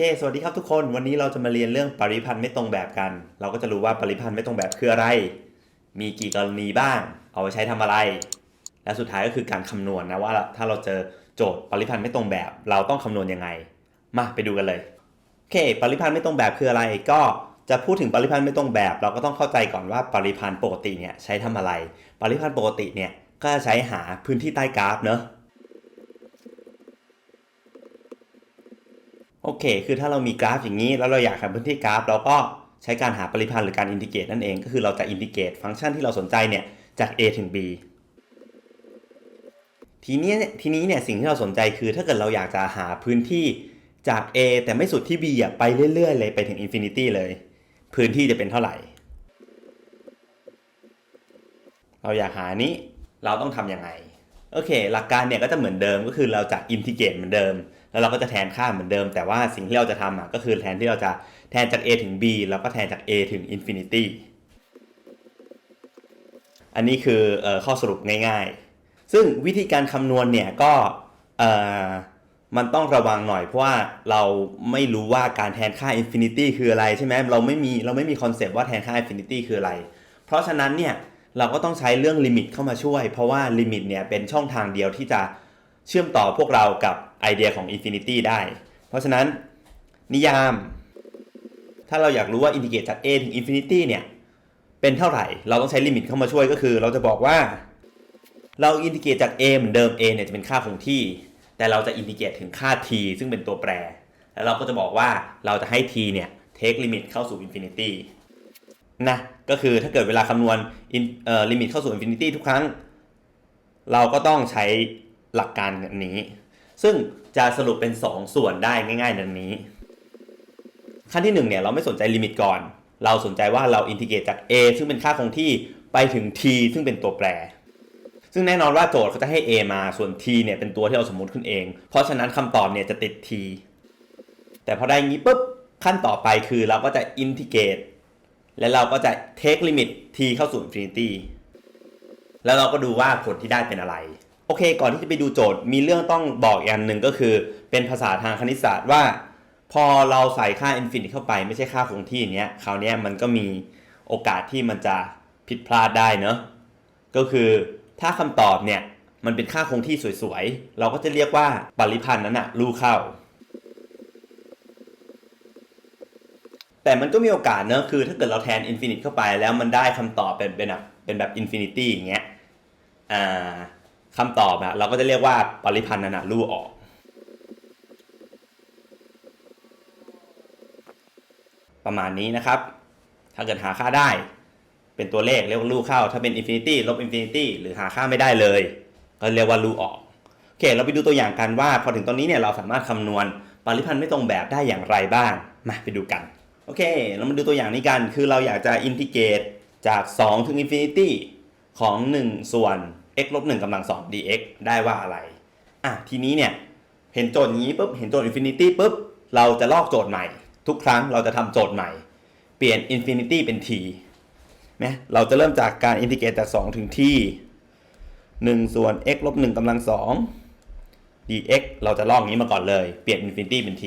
เคสวัสดีครับทุกคน วันนี้เราจะมาเรียนเรื่องปริพันธ์ไม่ตรงแบบกัน เราก็จะรู้ว่าปริพันธ์ไม่ตรงแบบคืออะไร มีกี่กรณีบ้าง เอาไปใช้ทำอะไร และสุดท้ายก็คือการคำนวณนะว่าถ้าเราเจอโจทย์ปริพันธ์ไม่ตรงแบบ เราต้องคำนวณยังไง มาไปดูกันเลย โอเค ปริพันธ์ไม่ตรงแบบคืออะไร ก็จะพูดถึงปริพันธ์ไม่ตรงแบบ เราก็ต้องเข้าใจก่อนว่าปริพันธ์ปกติเนี่ยใช้ทำอะไร ปริพันธ์ปกติเนี่ยก็จะใช้หาพื้นที่ใต้กราฟเนอะ โอเค คือถ้าเรามีกราฟอย่างนี้ แล้วเราอยากหาพื้นที่กราฟ เราก็ใช้การหาปริพันธ์หรือการอินทิเกรตนั่นเอง ก็คือเราจะอินทิเกรตฟังก์ชันที่เราสนใจเนี่ยจาก a ถึง b ทีนี้เนี่ยทีนี้เนี่ยสิ่งที่เราสนใจคือถ้าเกิดเราอยากจะหาพื้นที่จาก a แต่ไม่สุดที่ b อะไปเรื่อยๆ เลยไปถึงอินฟินิตี้เลย พื้นที่จะเป็นเท่าไหร่ เราอยากหานี้เราต้องทำยังไง โอเค หลักการเนี่ยก็จะเหมือนเดิมก็คือเราจะอินทิเกรตเหมือนเดิม แล้วเราก็จะแทนค่าเหมือนเดิม แต่ว่าสิ่งที่เราจะทำอะก็คือแทนที่เราจะแทนจาก a ถึง b แล้วก็แทนจาก a ถึง infinity อันนี้คืออข้อสรุปง่ายๆ ซึ่งวิธีการคำนวณเนี่ยก็มันต้องระวังหน่อยเพราะว่าเราไม่รู้ว่าการแทนค่า infinity คืออะไรใช่ไหมเราไม่มีเราไม่มีคอนเซปต์ว่าแทนค่า infinity คืออะไร เพราะฉะนั้นเนี่ยเราก็ต้องใช้เรื่องลิมิตเข้ามาช่วย เพราะว่าลิมิตเนี่ยเป็นช่องทางเดียวที่จะเชื่อมต่อพวกเรากับ ไอเดียของ infinity ได้ เพราะฉะนั้นนิยาม ถ้าเราอยากรู้ว่าอินทิเกรตจาก a ถึง infinity เนี่ย เป็นเท่าไหร่ เราต้องใช้ลิมิตเข้ามาช่วยก็คือ เราจะบอกว่าเราอินทิเกรตจาก a เหมือนเดิม a เนี่ยจะเป็นค่าคงที่ แต่เราจะอินทิเกรตถึงค่า t ซึ่งเป็นตัวแปร แล้วเราก็จะบอกว่าเราจะให้ t เนี่ย take limit เข้าสู่ infinity นะก็คือถ้าเกิดเวลาคำนวณ in- เอ่อ limit เข้าสู่ infinity ทุกครั้ง เราก็ต้องใช้หลักการแบบนี้ ซึ่งจะสรุปเป็น 2 ส่วนได้ง่ายๆดังนี้ ขั้นที่1เนี่ยเราไม่สนใจลิมิตก่อน เราสนใจว่าเราอินทิเกรตจาก a ซึ่งเป็นค่าคงที่ไปถึง t ซึ่งเป็นตัวแปร ซึ่งแน่นอนว่าโจทย์เขาจะให้ a มาส่วน t เนี่ยเป็นตัวที่เราสมมติขึ้นเอง เพราะฉะนั้นคำตอบเนี่ยจะติด t แต่พอได้งี้ปุ๊บขั้นต่อไปคือเราก็จะอินทิเกรตและเราก็จะ take limit เข้าสู่ infinity แล้วเราก็ดูว่าผลที่ได้เป็นอะไร โอเค ก่อนที่จะไปดูโจทย์มีเรื่องต้องบอกอีกอันหนึ่งก็คือ เป็นภาษาทางคณิตศาสตร์ว่า พอเราใส่ค่า infinity เข้าไปไม่ใช่ค่าคงที่เนี้ยคราวนี้มันก็มีโอกาสที่มันจะผิดพลาดได้เนอะก็คือถ้าคำตอบเนี่ยมันเป็นค่าคงที่สวยๆ เราก็จะเรียกว่าปริพันธ์นั้นอะรูเข้า แต่มันก็มีโอกาสเนอะคือถ้าเกิดเราแทน infinite เข้าไปแล้วมันได้คำตอบเป็นเป็นแบบเป็นแบบ infinity อย่างเงี้ยอ่า คำตอบอะเราก็จะเรียกว่าปริพันธ์นันะรูออกประมาณนี้นะครับ ถ้าเกิดหาค่าได้ เป็นตัวเลขเรียกว่ารูเข้า ถ้าเป็น infinity ลบ infinity หรือหาค่าไม่ได้เลย ก็เรียกว่ารูออก โอเค เราไปดูตัวอย่างกันว่า พอถึงตอนนี้เนี่ยเราสามารถคำนวณปริพันธ์ไม่ตรงแบบได้อย่างไรบ้าง มาไปดูกัน โอเค เรามาดูตัวอย่างนี้กัน คือเราอยากจะอินทิเกรตจาก 2 ถึง infinity ของ 1 ส่วน x ลบ1กำลัง2 dx ได้ว่าอะไร อะทีนี้เนี่ยเห็นโจทย์นี้ปุ๊บเห็นโจทย์ infinity ปุ๊บเราจะลอกโจทย์ใหม่ ทุกครั้งเราจะทำโจทย์ใหม่ เปลี่ยน infinity เป็น t นะเราจะเริ่มจากการอินทิเกรตจาก 2 ถึง t 1 ส่วน x ลบ1กำลัง2 dx เราจะลอกนี้มาก่อนเลย เปลี่ยน infinity เป็น t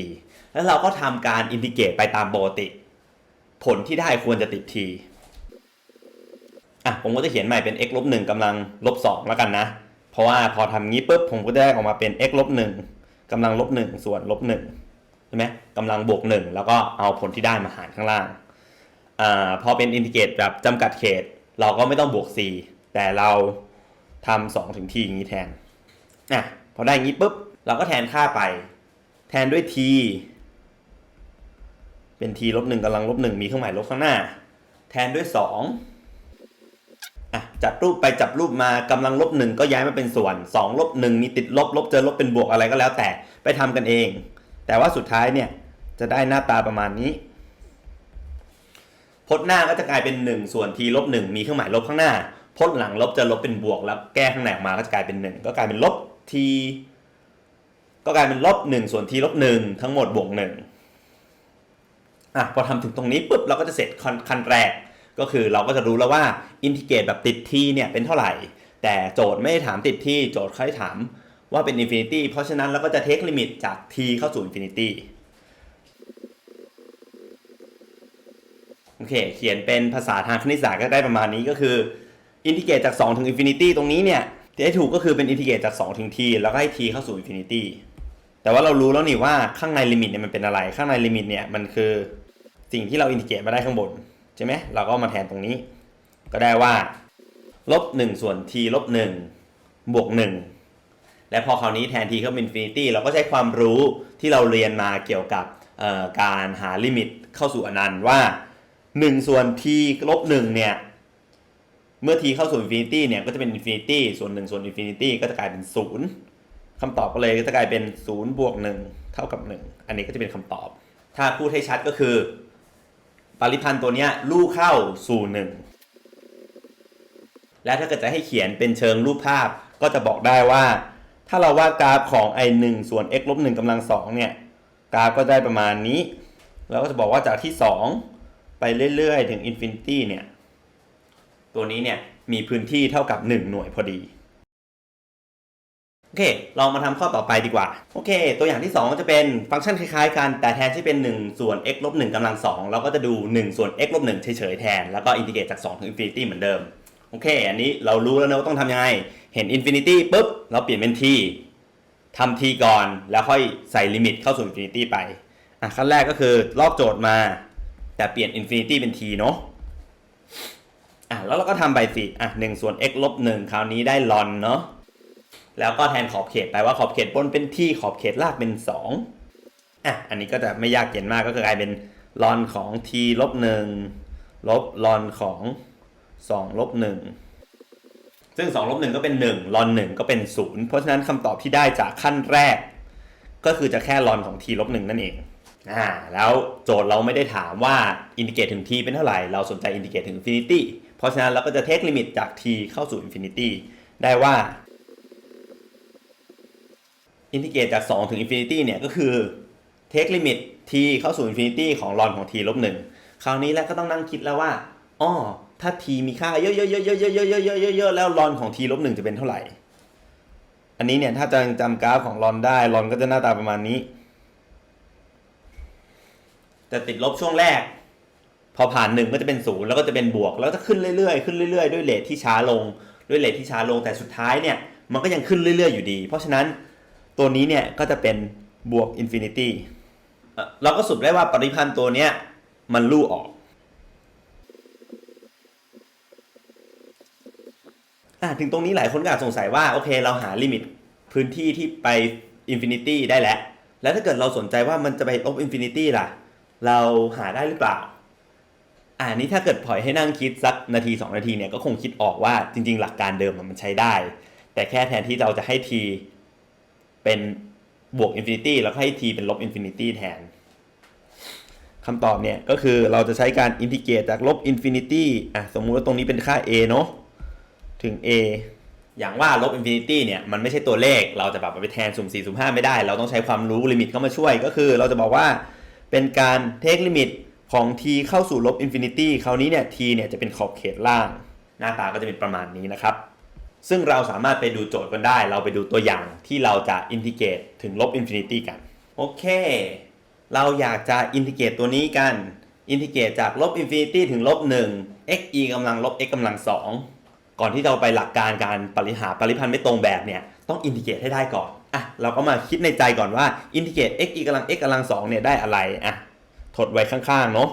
แล้วเราก็ทำการอินทิเกรตไปตามปกติ ผลที่ได้ควรจะติด t อะผมก็จะเขียนใหม่เป็น x ลบ1กำลังลบ2แล้วกันนะ เพราะว่าพอทำงี้ปุ๊บผมก็จะได้ออกมาเป็น x ลบ1กำลังลบ1ส่วนลบ1ใช่ไหมกำลังบวก1แล้วก็เอาผลที่ได้มาหารข้างล่างอ่าพอเป็นอินทิเกรตแบบจำกัดเขต เราก็ไม่ต้องบวก c แต่เราทำ2ถึง t อย่างนี้แทนอะพอได้อย่างนี้ปุ๊บเราก็แทนค่าไป แทนด้วย t เป็น t ลบ1กำลังลบ1มีเครื่องหมายลบข้างหน้า แทนด้วย2อะ จับรูปไปจับรูปมากำลังลบหนึ่งก็ย้ายมาเป็นส่วน2ลบหนึ่งมีติดลบลบเจอลบเป็นบวกอะไรก็แล้วแต่ไปทำกันเอง แต่ว่าสุดท้ายเนี่ยจะได้หน้าตาประมาณนี้พจน์หน้าก็จะกลายเป็น 1 ส่วน t ลบ1มีเครื่องหมายลบข้างหน้าพจน์หลังลบจะลบเป็นบวก แล้วแก้ข้างในออกมาก็จะกลายเป็น 1 ก็กลายเป็นลบ t ก็กลายเป็นลบ 1 ส่วน t ลบ1ทั้งหมดบวก1อะพอทำถึงตรงนี้ปุ๊บเราก็จะเสร็จขั้นขั้นแรก ก็คือเราก็จะรู้แล้วว่าอินทิเกรตแบบติดที่เนี่ยเป็นเท่าไหร่ แต่โจทย์ไม่ได้ถามติดที่โจทย์เขาให้ถามว่าเป็นอินฟินิตี้เพราะฉะนั้นเราก็จะเทคลิมิตจากทีเข้าสู่อินฟินิตี้โอเค เขียนเป็นภาษาทางคณิตศาสตร์ก็ได้ประมาณนี้ก็คืออินทิเกรตจาก 2 ถึงอินฟินิตี้ตรงนี้เนี่ยที่ได้ถูกก็คือเป็นอินทิเกรตจาก 2 ถึงทีแล้วก็ให้ทีเข้าสู่อินฟินิตี้แต่ว่าเรารู้แล้วนี่ว่าข้างในลิมิตเนี่ยมันเป็นอะไร ข้างในลิมิตเนี่ยมันคือสิ่งที่เราอินทิเกรตมาได้ข้างบน ช่ไหมเราก็มาแทนตรงนี้ ก็ได้ว่าลบ1ส่วน t ลบ1บวก1และพอคราวนี้แทน t เข้าเป็นอินฟินิตี้เราก็ใช้ความรู้ที่เราเรียนมาเกี่ยวกับการหาลิมิตเข้าสู่อนันต์ว่า 1 ส่วน t ลบ1เนี่ย เมื่อ t เข้าสู่อินฟินิตี้เนี่ย ก็จะเป็นอินฟินิตี้ส่วน 1 ส่วนอินฟินิตี้ก็จะกลายเป็น 0คำตอบก็เลยก็จะกลายเป็น 0 บวก 1 เท่ากับ 1 อันนี้ก็จะเป็นคำตอบ ถ้าพูดให้ชัดก็คือ ปริพันธ์ตัวเนี้ยลู่เข้าสู่1และถ้าเกิดจะให้เขียนเป็นเชิงรูปภาพก็จะบอกได้ว่า ถ้าเราวาดกราฟของ i 1ส่วน x ลบ1กำลัง2เนี่ยกราฟก็ได้ประมาณนี้แล้วก็จะบอกว่าจากที่ 2 ไปเรื่อยๆ ถึงอินฟินิตี้เนี่ยตัวนี้เนี่ยมีพื้นที่เท่ากับ 1 หน่วยพอดี โอเคลองมาทำข้อต่อไปดีกว่า โอเค ตัวอย่างที่ 2 จะเป็นฟังก์ชันคล้ายๆกัน แต่แทนที่เป็น 1 ส่วน x ลบ1กำลัง2เราก็จะดู 1 ส่วน x ลบ1เฉยๆแทน แล้วก็อินทิเกรตจาก 2 ถึงอินฟินิตี้เหมือนเดิม โอเค อันนี้เรารู้แล้วนะว่าต้องทำยังไง เห็นอินฟินิตี้ปุ๊บ เราเปลี่ยนเป็น t ทำ t ก่อน แล้วค่อยใส่ลิมิตเข้าสู่อินฟินิตี้ไป อะ ขั้นแรกก็คือลอกโจทย์มา แต่เปลี่ยนอินฟินิตี้เป็น t เนาะอะ แล้วเราก็ทำไปสิ อะหนึ่งส่วน x ลบหนึ่งคราวนี้ได้ลอนเนาะ แล้วก็แทนขอบเขตไปว่าขอบเขตบนเป็นที่ขอบเขตล่างเป็น 2อะอันนี้ก็จะไม่ยากเย็นมากก็คือกลายเป็นลอนของ t ลบหนึ่งลบลอนของ 2 ลบหนึ่งซึ่ง 2 ลบหนึ่งก็เป็น 1 ลอน1ก็เป็น 0 เพราะฉะนั้นคำตอบที่ได้จากขั้นแรก ก็คือจะแค่ลอนของ t ลบหนึ่งนั่นเองอ่าแล้วโจทย์เราไม่ได้ถามว่าอินทิเกรตถึง t เป็นเท่าไหร่ เราสนใจอินทิเกรตถึงอินฟินิตี้เพราะฉะนั้นเราก็จะเทคลิมิตจาก t เข้าสู่อินฟินิตี้ได้ว่า อินทิเกรตจาก 2 ถึงอินฟินิตี้เนี่ยก็คือเทคลิมิตทีเข้าสู่อินฟินิตี้ของลอนของทีลบหนึ่งคราวนี้แล้วก็ต้องนั่งคิดแล้วว่าอ๋อถ้าทีมีค่าเยอะๆๆๆๆๆๆๆแล้วลอนของ t ลบหนึ่งจะเป็นเท่าไหร่ อันนี้เนี่ยถ้าจะจำกราฟของลอนได้ลอนก็จะหน้าตาประมาณนี้ แต่ติดลบช่วงแรก พอผ่านหนึ่งก็จะเป็นศูนย์แล้วก็จะเป็นบวก แล้วก็จะขึ้นเรื่อยๆขึ้นเรื่อยๆด้วยเลทที่ช้าลง ด้วยเลทที่ช้าลงแต่สุดท้ายเนี่ยมันก็ยังขึ้นเรื่อยๆอยู่ดี เพราะฉะนั้น ตัวนี้เนี่ยก็จะเป็นบวกอินฟินิตี้เราก็สรุปได้ว่าปริพันธ์ตัวเนี้ยมันลู่ออกอะถึงตรงนี้หลายคนก็อาจสงสัยว่าโอเคเราหาลิมิตพื้นที่ที่ไปอินฟินิตี้ได้แล้ว แล้วถ้าเกิดเราสนใจว่ามันจะไปลบอินฟินิตี้ล่ะ เราหาได้หรือเปล่าอ่านี้ถ้าเกิดปล่อยให้นั่งคิดสักนาที 2 นาทีเนี่ยก็คงคิดออกว่าจริง ๆ หลักการเดิมมันใช้ได้ แต่แค่แทนที่เราจะให้ที เป็นบวกอินฟินิตี้แล้วให้ t เป็นลบอินฟินิตี้แทนคำตอบเนี่ยก็คือเราจะใช้การอินทิเกรตจากลบอินฟินิตี้อะสมมุติว่าตรงนี้เป็นค่า a เนาะถึง a อย่างว่าลบอินฟินิตี้เนี่ยมันไม่ใช่ตัวเลข เราจะแบบเอาไปแทนสุ่ม4สุ่ม5ไม่ได้ เราต้องใช้ความรู้ลิมิตเข้ามาช่วย ก็คือเราจะบอกว่าเป็นการเทคลิมิตของ t เข้าสู่ลบอินฟินิตี้คราวนี้เนี่ย t เนี่ยจะเป็นขอบเขตล่าง หน้าตาก็จะเป็นประมาณนี้นะครับ ซึ่งเราสามารถไปดูโจทย์กันได้ เราไปดูตัวอย่างที่เราจะอินทิเกรตถึงลบอินฟินิตี้กัน โอเค เราอยากจะอินทิเกรตตัวนี้กัน อินทิเกรตจากลบอินฟินิตี้ถึงลบ1 x e กำลังลบ x กำลัง2ก่อนที่เราไปหลักการการปริหารปริพันธ์ไม่ตรงแบบเนี่ย ต้องอินทิเกรตให้ได้ก่อน อะ เราก็มาคิดในใจก่อนว่าอินทิเกรต x e กำลัง x กำลัง2เนี่ยได้อะไร อะถดไว้ข้างๆ เนาะ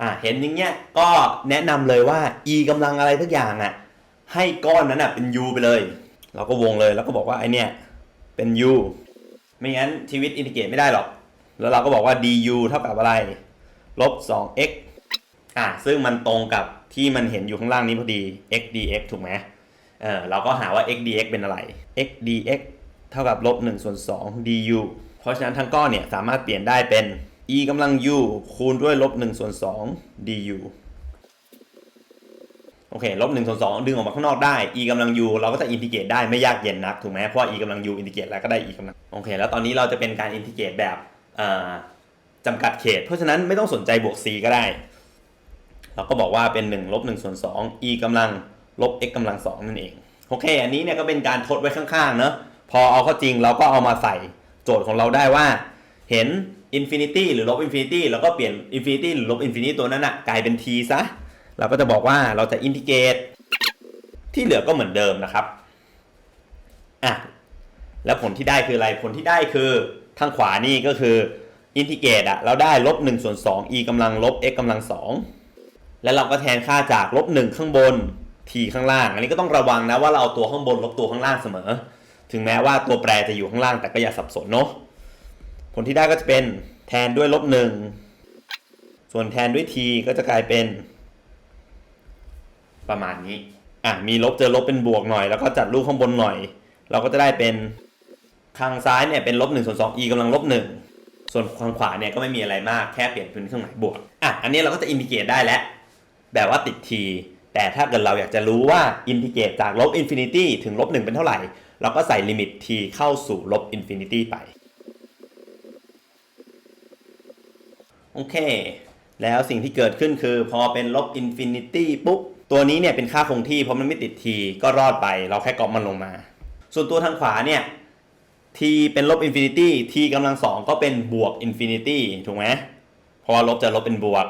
อะเห็นอย่างเงี้ย ก็แนะนำเลยว่า e กำลังอะไรทุกอย่างอะ ให้ก้อนนั้นอะเป็น u ไปเลย เราก็วงเลยแล้วก็บอกว่าไอเนี่ยเป็น u ไม่งั้นชีวิตอินทิเกรตไม่ได้หรอก แล้วเราก็บอกว่า du เท่ากับอะไรลบ 2x อะซึ่งมันตรงกับที่มันเห็นอยู่ข้างล่างนี้พอดี x dx ถูกไหมเออเราก็หาว่า x dx เป็นอะไร x dx เท่ากับลบ1ส่วน2 du เพราะฉะนั้นทั้งก้อนเนี่ยสามารถเปลี่ยนได้เป็น e กำลัง u คูณด้วยลบ1ส่วน2 du โอเคลบ1ส่วน2ดึงออกมาข้างนอกได้ e กำลัง u เราก็จะอินทิเกรตได้ไม่ยากเย็นนักถูกไหมเพราะ e กำลัง u อินทิเกรตแล้วก็ได้ e กำลังโอเค แล้วตอนนี้เราจะเป็นการอินทิเกรตแบบอ่าจำกัดเขต เพราะฉะนั้นไม่ต้องสนใจบวก c ก็ได้ เราก็บอกว่าเป็น1ลบ1ส่วน2 e กำลังลบ x กำลัง2นั่นเองโอเค อันนี้เนี่ยก็เป็นการทดไว้ข้างๆเนอะพอเอาเข้าจริงเราก็เอามาใส่โจทย์ของเราได้ว่า เห็น infinity หรือลบ infinity แล้วก็เปลี่ยน infinity หรือลบ infinity ตัวนั้นอะกลายเป็น t ซะ เราก็จะบอกว่าเราจะอินทิเกรตที่เหลือก็เหมือนเดิมนะครับอะแล้วผลที่ได้คืออะไรผลที่ได้คือทางขวานี่ก็คืออินทิเกรตอะเราได้ลบ1ส่วน2 e กำลังลบ x กำลัง2แล้วเราก็แทนค่าจากลบ1ข้างบน t ข้างล่าง อันนี้ก็ต้องระวังนะว่าเราเอาตัวข้างบนลบตัวข้างล่างเสมอ ถึงแม้ว่าตัวแปรจะอยู่ข้างล่างแต่ก็อย่าสับสนเนาะผลที่ได้ก็จะเป็นแทนด้วยลบหนึ่งส่วนแทนด้วย t ก็จะกลายเป็น ประมาณนี้ อะมีลบเจอลบเป็นบวกหน่อย แล้วก็จัดรูปข้างบนหน่อย เราก็จะได้เป็นข้างซ้ายเนี่ยเป็นลบหนึ่งส่วนสอง e กำลังลบหนึ่งส่วนข้างขวาเนี่ยก็ไม่มีอะไรมากแค่เปลี่ยนเป็นเครื่องหมายบวกอะอันนี้เราก็จะอินทิเกรตได้แล้ว แบบว่าติด t แต่ถ้าเกิดเราอยากจะรู้ว่าอินทิเกรตจากลบอินฟินิตี้ถึงลบหนึ่งเป็นเท่าไหร่ เราก็ใส่ลิมิต t เข้าสู่ลบอินฟินิตี้ไป โอเค แล้วสิ่งที่เกิดขึ้นคือพอเป็นลบอินฟินิตี้ปุ๊บ ตัวนี้เนี่ยเป็นค่าคงที่เพราะมันไม่ติด t ก็รอดไป เราแค่ก๊อปมันลงมา ส่วนตัวทางขวาเนี่ย t เป็นลบอินฟินิตี้ t กำลังสองก็เป็นบวกอินฟินิตี้ถูกไหมเพราะว่าลบจะลบเป็นบวก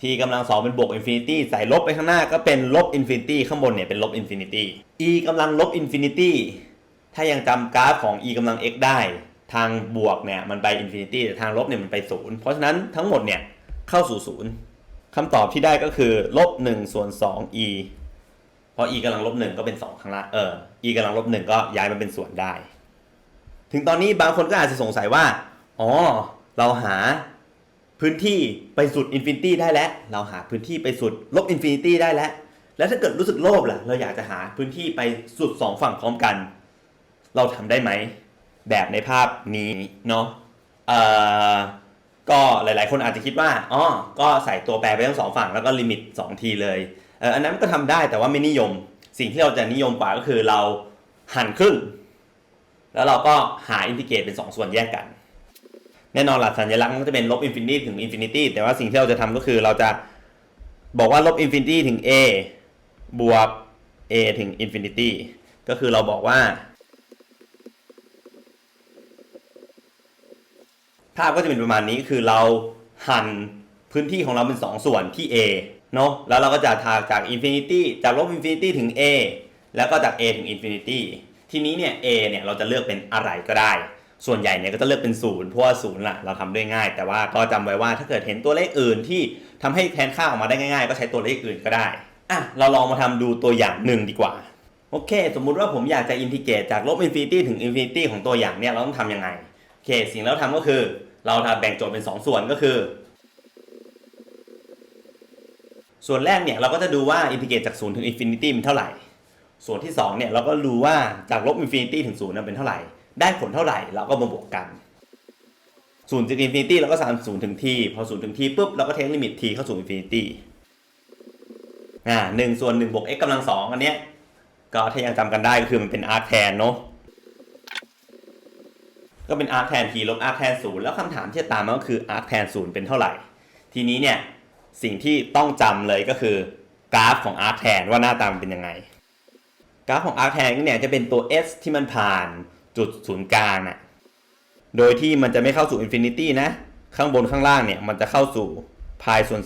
t กำลังสองเป็นบวกอินฟินิตี้ใส่ลบไปข้างหน้าก็เป็นลบอินฟินิตี้ข้างบนเนี่ยเป็นลบอินฟินิตี้ e กำลังลบอินฟินิตี้ถ้ายังจำกราฟของ e กำลัง x ได้ ทางบวกเนี่ยมันไปอินฟินิตี้แต่ทางลบเนี่ยมันไปศูนย์เพราะฉะนั้นทั้งหมดเนี่ยเข้าสู่ศูนย์ คำตอบที่ได้ก็คือลบ1ส่วน2 e เพราะ e กำลังลบ1ก็เป็น2ข้งล่างเออ e กำลังลบ1ก็ย้ายมาเป็นส่วนได้ ถึงตอนนี้บางคนก็อาจจะสงสัยว่า อ๋อ เราหาพื้นที่ไปสุดอินฟินิตี้ได้แล้ว เราหาพื้นที่ไปสุดลบอินฟินิตี้ได้แล้ว แล้วถ้าเกิดรู้สึกโลภล่ะ เราอยากจะหาพื้นที่ไปสุดสองฝั่งพร้อมกัน เราทำได้ไหม แบบในภาพนี้เนาะเอ่อ ก็หลาย ๆ คนอาจจะคิดว่าอ๋อก็ใส่ตัวแปรไปทั้งสองฝั่งแล้วก็ลิมิต 2 ทีเลยเอออันนั้นก็ทำได้แต่ว่าไม่นิยม สิ่งที่เราจะนิยมกว่าก็คือเราหั่นครึ่ง แล้วเราก็หาอินทิเกรตเป็น 2 ส่วนแยกกัน แน่นอนหลักสัญลักษณ์ก็จะเป็นลบอินฟินิตี้ถึงอินฟินิตี้แต่ว่าสิ่งที่เราจะทำก็คือเราจะบอกว่าลบอินฟินิตี้ถึง a บวก a ถึงอินฟินิตี้ก็คือเราบอกว่า ภาพก็จะเป็นประมาณนี้คือเราหั่นพื้นที่ของเราเป็น 2 ส่วนที่ a เนาะแล้วเราก็จะทาจาก infinity จากลบ infinity ถึง a แล้วก็จาก a ถึง infinity ทีนี้เนี่ย a เนี่ยเราจะเลือกเป็นอะไรก็ได้ ส่วนใหญ่เนี่ยก็จะเลือกเป็นศูนย์เพราะว่าศูนย์ล่ะเราทำได้ง่าย แต่ว่าก็จำไว้ว่าถ้าเกิดเห็นตัวเลขอื่นที่ทำให้แทนค่าออกมาได้ง่าย ๆ ก็ใช้ตัวเลขอื่นก็ได้อะเราลองมาทำดูตัวอย่างหนึ่งดีกว่าโอเค สมมุติว่าผมอยากจะอินทิเกรตจากลบอินฟินิตี้ถึงอินฟินิตี้ของตัวอย่างเนี่ยเราต้องทำยังไง โอเคสิ่งที่เราทำก็คือ เราทำแบ่งโจทย์เป็น 2 ส่วนก็คือ ส่วนแรกเนี่ยเราก็จะดูว่าอินทิเกรตจาก0ถึงอินฟินิตี้เป็นเท่าไหร่ ส่วนที่2เนี่ยเราก็ดูว่าจากลบอินฟินิตี้ถึง0นั้นเป็นเท่าไหร่ ได้ผลเท่าไหร่เราก็มาบวกกัน0ถึงอินฟินิตี้เราก็สาม0ถึง t พอ0ถึง t ปุ๊บเราก็เทคลิมิต t เข้าสู่อินฟินิตี้อ่าหนึ่งส่วน1บวก x กำลังสองอันเนี้ยก็ถ้ายังจำกันได้ก็คือมันเป็น arc tan เนาะ ก็เป็น arc tan t ลบ arc tan 0แล้วคำถามที่จะตามมาก็คือ arc tan 0เป็นเท่าไหร่ ทีนี้เนี่ยสิ่งที่ต้องจำเลยก็คือกราฟของ arc tan ว่าหน้าตามันเป็นยังไง กราฟของ arc tan เนี่ยจะเป็นตัว s ที่มันผ่านจุดศูนย์กลางน่ะโดยที่มันจะไม่เข้าสู่ infinity นะ ข้างบนข้างล่างเนี่ยมันจะเข้าสู่ pi ส่วน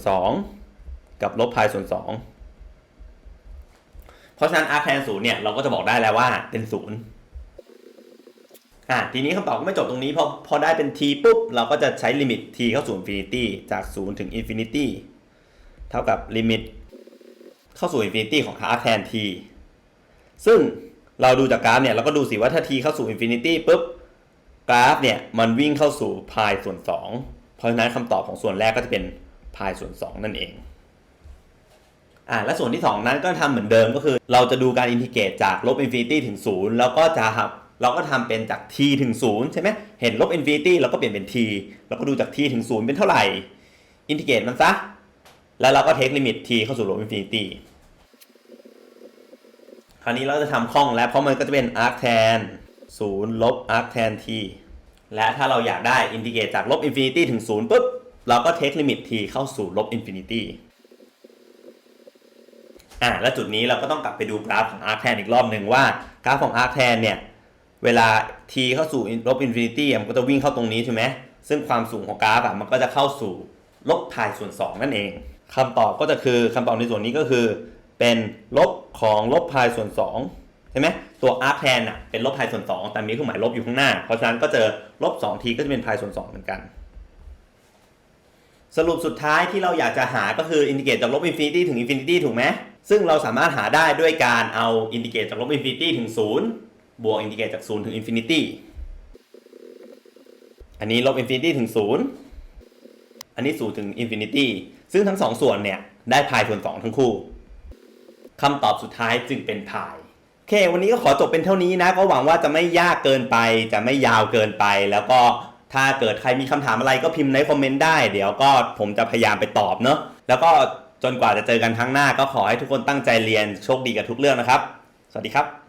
2 กับลบ pi ส่วน 2 เพราะฉะนั้น arc tan 0เนี่ยเราก็จะบอกได้แล้วว่าเป็น0 อะทีนี้คำตอบก็ไม่จบตรงนี้พอพอได้เป็น t ปุ๊บ เราก็จะใช้ลิมิต t เข้าสู่ infinity จาก 0 ถึง infinity เท่ากับลิมิต เข้าสู่ infinity ของ arc tan t ซึ่งเราดูจากกราฟเนี่ย เราก็ดูสิว่าถ้า t เข้าสู่ infinity ปุ๊บ กราฟเนี่ย มันวิ่งเข้าสู่ pi ส่วน 2 เพราะฉะนั้นคำตอบของส่วนแรกก็จะเป็น pi ส่วน 2 นั่นเองอ่าและส่วนที่ 2 นั้นก็ทำเหมือนเดิมก็คือ เราจะดูการอินทิเกรตจากลบอินฟินิตี้ถึง 0 แล้วก็จะ เราก็ทำเป็นจาก t ถึง0ใช่ไหมเห็นลบอินฟินิตี้เราก็เปลี่ยนเป็น t แล้วก็ดูจาก t ถึง0เป็นเท่าไหร่อินทิเกรตมันซะ แล้วเราก็เทคลิมิต t เข้าสู่ลบอินฟินิตี้คราวนี้เราจะทำคล่องแล้วเพราะมันก็จะเป็น arc tan 0ลบ arc tan t และถ้าเราอยากได้อินทิเกรตจากลบอินฟินิตี้ถึง0ปุ๊บเราก็เทคลิมิต t เข้าสู่ลบอินฟินิตี้อะแล้วจุดนี้เราก็ต้องกลับไปดูกราฟของ arc tan อีกรอบหนึ่งว่ากราฟของ arc tan เนี่ย เวลา t เข้าสู่ลบอินฟินิตี้มันก็จะวิ่งเข้าตรงนี้ใช่ไหมซึ่งความสูงของกราฟอะมันก็จะเข้าสู่ลบพายส่วน 2 นั่นเองคำตอบก็จะคือคำตอบในส่วนนี้ก็คือ เป็นลบของลบพายส่วน2ใช่ไหมตัว arc tan อะเป็นลบพายส่วน 2 แต่มีเครื่องหมายลบอยู่ข้างหน้า เพราะฉะนั้นก็เจอลบ2ทีก็จะเป็นพายส่วน 2 เหมือนกัน สรุปสุดท้ายที่เราอยากจะหาก็คืออินทิเกรตจากลบอินฟินิตี้ถึงอินฟินิตี้ถูกไหมซึ่งเราสามารถหาได้ด้วยการเอาอินทิเกรตจากลบอินฟินิตี้ถึง0 บวกอินทิเกรตจาก 0 ถึงอินฟินิตี้ อันนี้ลบอินฟินิตี้ถึง 0 อันนี้ 0 ถึงอินฟินิตี้ ซึ่งทั้งสองส่วนเนี่ย ได้พายส่วน 2 ทั้งคู่คำตอบสุดท้ายจึงเป็นพาย โอเค วันนี้ก็ขอจบเป็นเท่านี้นะ ก็หวังว่าจะไม่ยากเกินไป จะไม่ยาวเกินไป แล้วก็ถ้าเกิดใครมีคำถามอะไรก็พิมพ์ในคอมเมนต์ได้ เดี๋ยวก็ผมจะพยายามไปตอบเนอะแล้วก็จนกว่าจะเจอกันครั้งหน้าก็ขอให้ทุกคนตั้งใจเรียนโชคดีกับทุกเรื่องนะครับ สวัสดีครับ